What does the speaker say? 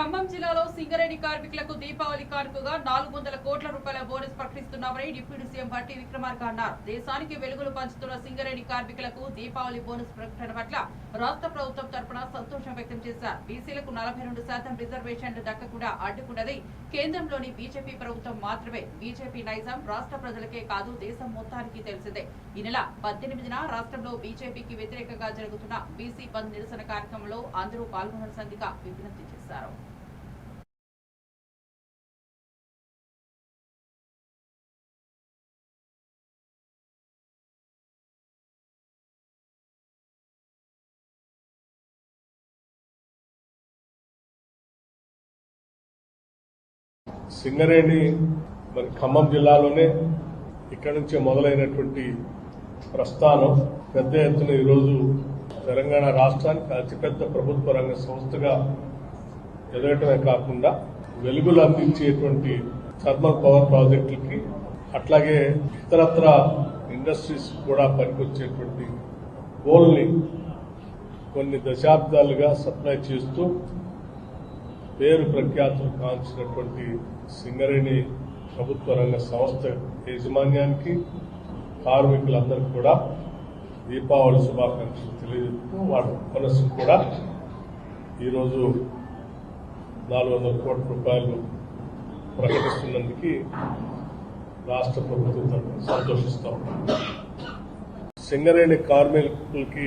ఖమ్మం జిల్లాలో సింగరేణి కార్మికులకు దీపావళి కానుకగా నాలుగు వందల కోట్ల రూపాయల బోనస్ ప్రకటిస్తున్నామని డిప్యూటీ సీఎం భట్టి విక్రమార్క అన్నారు. దేశానికి వెలుగులు పంచుతున్న సింగరేణి కార్మికులకు దీపావళి బోనస్ ప్రకటన పట్ల రాష్ట్ర ప్రభుత్వం తరపున సంతోషం వ్యక్తం చేశారు. బీసీలకు నలభై రెండు శాతం రిజర్వేషన్లు దక్కకుండా అడ్డుకున్నది కేంద్రంలోని బీజేపీ ప్రభుత్వం మాత్రమే. బీజేపీ నైజాం రాష్ట్ర ప్రజలకే కాదు దేశం మొత్తానికి తెలిసిందే. ఈ నెల పద్దెనిమిదిన రాష్ట్రంలో బీజేపీకి వ్యతిరేకంగా జరుగుతున్న బీసీ బంద్ నిరసన కార్యక్రమంలో అందరూ పాల్గొనవలసిందిగా విజ్ఞప్తి చేశారు. సింగరేణి మరి ఖమ్మం జిల్లాలోనే ఇక్కడి నుంచే మొదలైనటువంటి ప్రస్థానం. పెద్ద ఎత్తున ఈరోజు తెలంగాణ రాష్ట్రానికి అతిపెద్ద ప్రభుత్వ రంగ సంస్థగా ఎదగటమే కాకుండా వెలుగులు అందించేటువంటి థర్మల్ పవర్ ప్రాజెక్టులకి అట్లాగే ఇతరత్ర ఇండస్ట్రీస్ కూడా పనికొచ్చేటువంటి గోల్ని కొన్ని దశాబ్దాలుగా సప్లై చేస్తూ పేరు ప్రఖ్యాతులు కాల్చినటువంటి సింగరేణి ప్రభుత్వ రంగ సంస్థ యాజమాన్యానికి కార్మికులందరికీ కూడా దీపావళి శుభాకాంక్షలు తెలియజేస్తూ వాటి మనస్సు కూడా ఈరోజు నాలుగు వందల కోట్ల రూపాయలు ప్రకటిస్తున్నందుకు రాష్ట్ర ప్రభుత్వం సంతోషిస్తాం. సింగరేణి కార్మికులకి